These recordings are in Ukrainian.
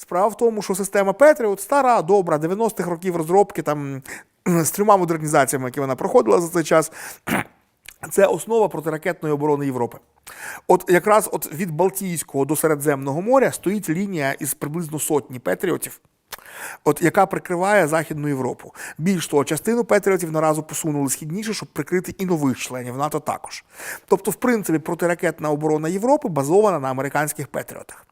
Справа в тому, що система Петріот стара, добра, 90-х років розробки там з трьома модернізаціями, які вона проходила за цей час. Це основа протиракетної оборони Європи. От якраз от від Балтійського до Середземного моря стоїть лінія із приблизно сотні патріотів, от яка прикриває Західну Європу. Більш того, частину патріотів наразу посунули східніше, щоб прикрити і нових членів НАТО також. Тобто, в принципі, протиракетна оборона Європи базована на американських патріотах.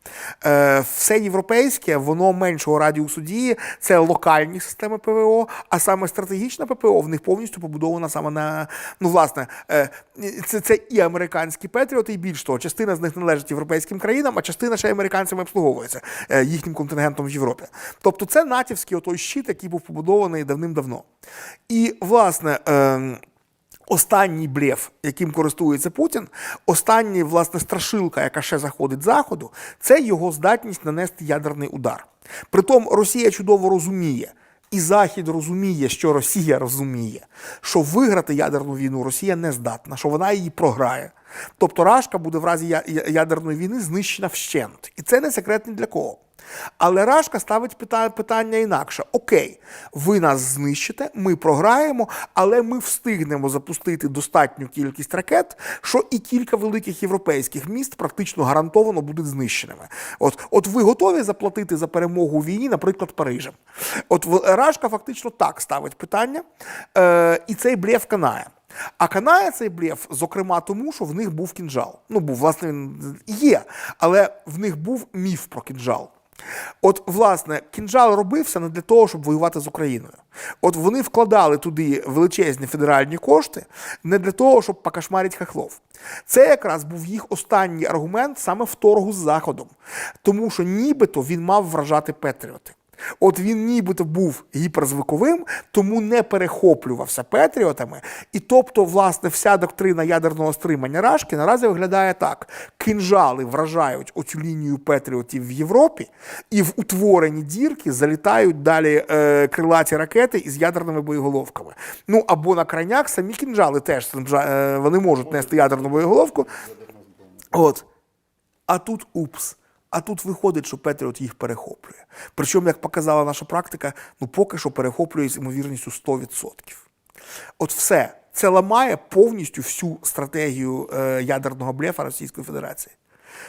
Е, все європейське, воно меншого радіусу дії, це локальні системи ПВО, а саме стратегічна ППО в них повністю побудована саме на ну, власне, е, це, це і американські патріоти, і більш того, частина з них належить європейським країнам, а частина ще американцями обслуговується е, їхнім контингентом в Європі. Тобто, це натівський отой щит, який був побудований давним-давно. І, власне. Е, Останній блеф, яким користується Путін, остання власне страшилка, яка ще заходить заходу, це його здатність нанести ядерний удар. Притом Росія чудово розуміє, і Захід розуміє, що Росія розуміє, що виграти ядерну війну Росія не здатна, що вона її програє. Тобто Рашка буде в разі ядерної війни знищена вщент. І це не секрет ні для кого. Але Рашка ставить пита- питання інакше: Окей, ви нас знищите, ми програємо, але ми встигнемо запустити достатню кількість ракет, що і кілька великих європейських міст практично гарантовано будуть знищеними. От, от ви готові заплатити за перемогу у війні, наприклад, Парижем. От Рашка фактично так ставить питання, е, і цей блеф канає. А канає цей блеф, зокрема, тому, що в них був кінжал. Ну, був, власне, він є, але в них був міф про кінжал. От, власне, кінжал робився не для того, щоб воювати з Україною. От вони вкладали туди величезні федеральні кошти не для того, щоб покошмарити хахлов. Це якраз був їх останній аргумент саме в торгу з Заходом, тому що нібито він мав вражати Петріоти. От він нібито був гіперзвуковим, тому не перехоплювався патріотами. І тобто, власне, вся доктрина ядерного стримання Рашки наразі виглядає так: кинжали вражають оцю лінію патріотів в Європі, і в утворені дірки залітають далі е, крилаті ракети із ядерними боєголовками. Ну або на крайняк самі кінжали теж е, вони можуть нести ядерну боєголовку. От. А тут упс. А тут виходить, що Петріот їх перехоплює. Причому, як показала наша практика, ну поки що перехоплює з ймовірністю 100%. От все. Це ламає повністю всю стратегію е, ядерного блефа Російської Федерації.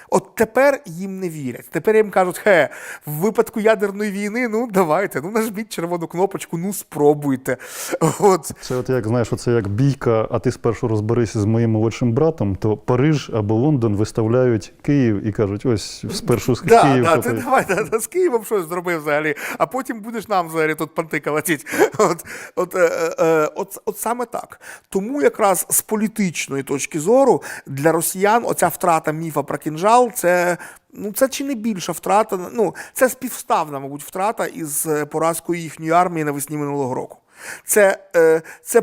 От тепер їм не вірять. Тепер їм кажуть, хе, в випадку ядерної війни, ну давайте, ну нажміть червону кнопочку, ну спробуйте. От. Це от як знаєш, оце як бійка, а ти спершу розберися з моїм молодшим братом, то Париж або Лондон виставляють Київ і кажуть, ось спершу з Да, Київ. да, ти давай да, да, з Києвом щось зроби взагалі, а потім будеш нам взагалі тут панти калатіть. От, от, е, е, от, от саме так. Тому якраз з політичної точки зору для росіян оця втрата міфа про кінжал це. Ну, це чи не більша втрата, ну це співставна, мабуть, втрата із е, поразкою їхньої армії навесні минулого року. Це, е, це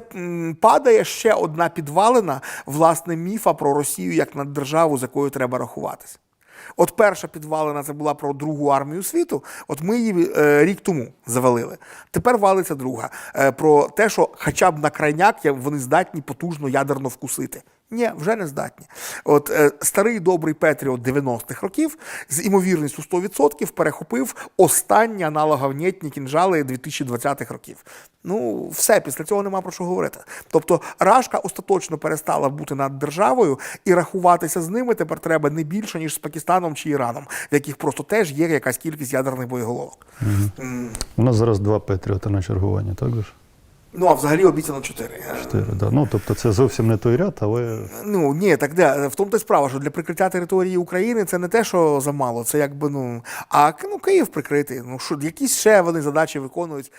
падає ще одна підвалина власне міфа про Росію як наддержаву, з якою треба рахуватися. От перша підвалина це була про другу армію світу. От ми її е, рік тому завалили. Тепер валиться друга. Е, про те, що хоча б на крайняк вони здатні потужно ядерно вкусити. Ні, вже не здатні. От е, старий добрий Петріот 90-х років з імовірністю 100% перехопив останні аналоговнєтні кінжали 2020-х років. Ну, все, після цього нема про що говорити. Тобто Рашка остаточно перестала бути над державою, і рахуватися з ними тепер треба не більше, ніж з Пакистаном чи Іраном, в яких просто теж є якась кількість ядерних боєголовок. У нас зараз два Петріота на чергуванні, так же ж? Ну, а взагалі обіцяно чотири. Чотири, да. Ну, тобто це зовсім не той ряд, але Ну ні, так де в тому то й справа, що для прикриття території України це не те, що замало, це якби ну. А ну Київ прикритий. Ну що якісь ще вони задачі виконують.